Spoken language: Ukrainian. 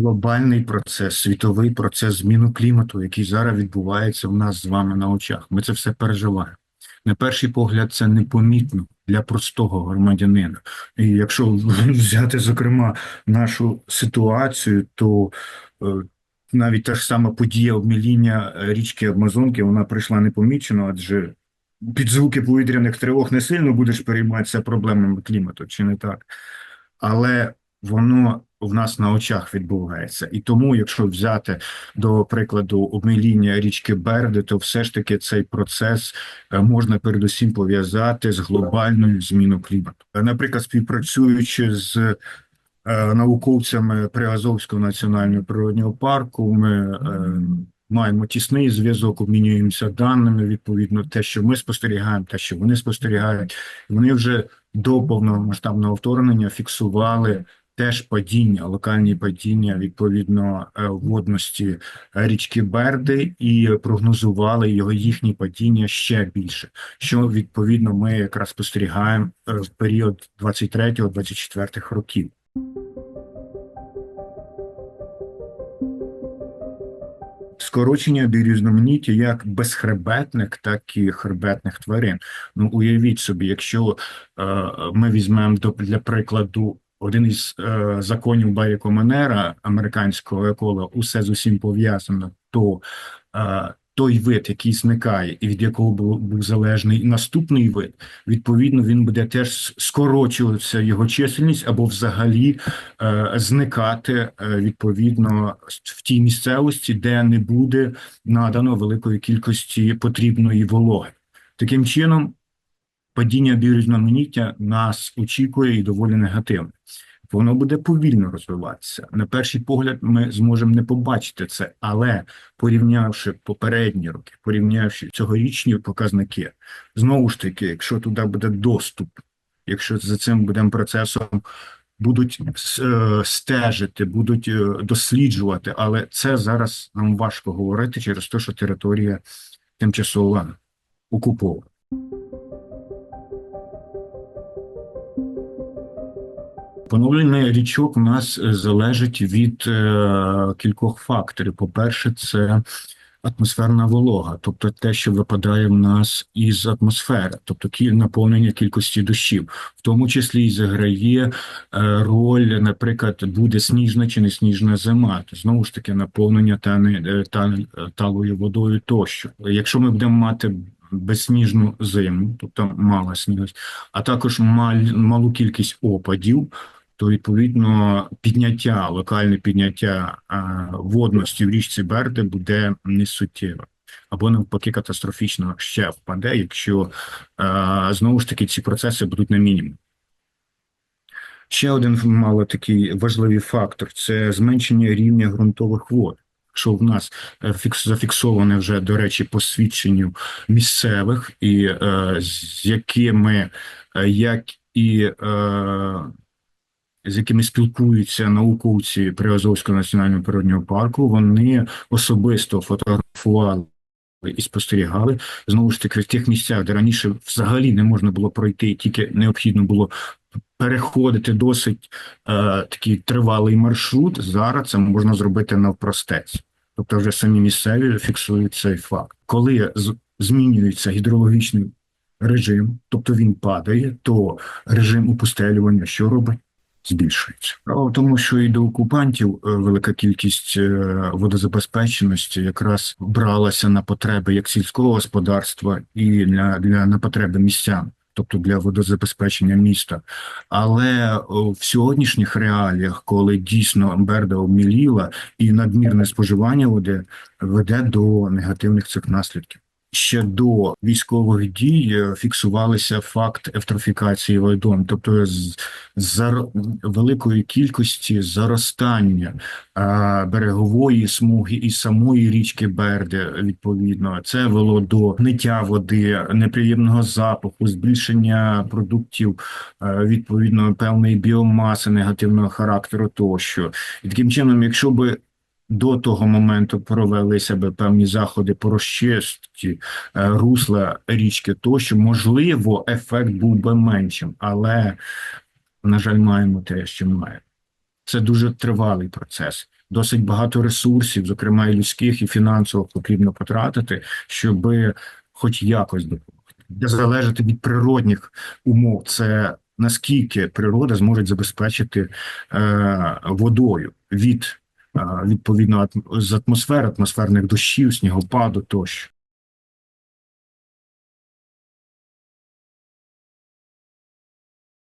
глобальний процес, світовий процес зміну клімату, який зараз відбувається у нас з вами на очах. Ми це все переживаємо. На перший погляд, це непомітно для простого громадянина. І якщо взяти, зокрема, нашу ситуацію, то е, навіть та ж сама подія обміління річки Амазонки, вона прийшла непомічено, адже під звуки повітряних тривог не сильно будеш перейматися проблемами клімату, чи не так? Але воно в нас на очах відбувається. І тому, якщо взяти до прикладу обміління річки Берди, то все ж таки цей процес е, можна передусім пов'язати з глобальною зміною клімату. Е, Наприклад, співпрацюючи з е, науковцями Приазовського національного природнього парку, ми маємо тісний зв'язок, обмінюємося даними. Відповідно, те, що ми спостерігаємо, те, що вони спостерігають, вони вже до повномасштабного вторгнення фіксували теж падіння, локальні падіння відповідно е, водності річки Берди і прогнозували його їхні падіння ще більше. Що відповідно ми якраз спостерігаємо е, в період 23-24 років. Скорочення біорізноманіття як безхребетних, так і хребетних тварин. Ну уявіть собі, якщо е, ми візьмемо до для прикладу один із е, законів Байкоманера американського еколога, усе з усім пов'язано, то е, той вид, який зникає, і від якого був, був залежний наступний вид, відповідно, він буде теж скорочуватися його чисельність або взагалі е, зникати е, відповідно в тій місцевості, де не буде надано великої кількості потрібної вологи. Таким чином, падіння біорізноманіття нас очікує і доволі негативно. Воно буде повільно розвиватися. На перший погляд, ми зможемо не побачити це, але порівнявши попередні роки, порівнявши цьогорічні показники, знову ж таки, якщо туди буде доступ, якщо за цим будемо процесом будуть е, стежити, будуть е, досліджувати, але це зараз нам важко говорити через те, що територія тимчасово окупована. Поновлення річок у нас е, залежить від е, кількох факторів. По-перше, це атмосферна волога, тобто те, що випадає в нас із атмосфери, тобто наповнення кількості дощів, в тому числі і заграє е, роль, наприклад, буде сніжна чи не сніжна зима, то знову ж таки наповнення тани, е, та, талою водою тощо. Якщо ми будемо мати безсніжну зиму, тобто мала сніжність, а також мал, малу кількість опадів, то відповідно підняття, локальне підняття водності в річці Берде буде несуттєве. Або навпаки катастрофічно ще впаде, якщо а, знову ж таки ці процеси будуть на мінімум. Ще один мало такий важливий фактор це зменшення рівня ґрунтових вод. Що в нас е, фікс зафіксоване вже, до речі, по свідченню місцевих, і е, з якими е, як і е, з якими спілкуються науковці Приазовського національного природнього парку, вони особисто фотографували і спостерігали знову ж таки в тих місцях, де раніше взагалі не можна було пройти, тільки необхідно було переходити досить е, такий тривалий маршрут. Зараз це можна зробити навпростець. Тобто, вже самі місцеві фіксують цей факт, коли змінюється гідрологічний режим, тобто він падає, то режим опустелювання що робить? Збільшується. Тому, що і до окупантів е, велика кількість е, водозабезпеченості якраз бралася на потреби як сільського господарства і для, для на потреби містян. Тобто для водозабезпечення міста, але в сьогоднішніх реаліях, коли дійсно Берда обміліла і надмірне споживання води веде до негативних цих наслідків ще до військових дій е, фіксувалися факт ефтрофікації Вайдон, тобто з, великої кількості заростання а, берегової смуги і самої річки Берди. Відповідно, це вело до гниття води, неприємного запаху, збільшення продуктів а, відповідно певної біомаси негативного характеру, тощо і таким чином, якщо би до того моменту провелися би певні заходи по розчистці е, русла річки, тощо можливо ефект був би меншим, але, на жаль, маємо те, що маємо. Це дуже тривалий процес. досить багато ресурсів, зокрема і людських, і фінансових, потрібно потратити, щоб хоч якось допомогти. Залежати від природних умов, це наскільки природа зможе забезпечити е, водою від відповідно з атмосфери, атмосферних дощів, снігопаду тощо.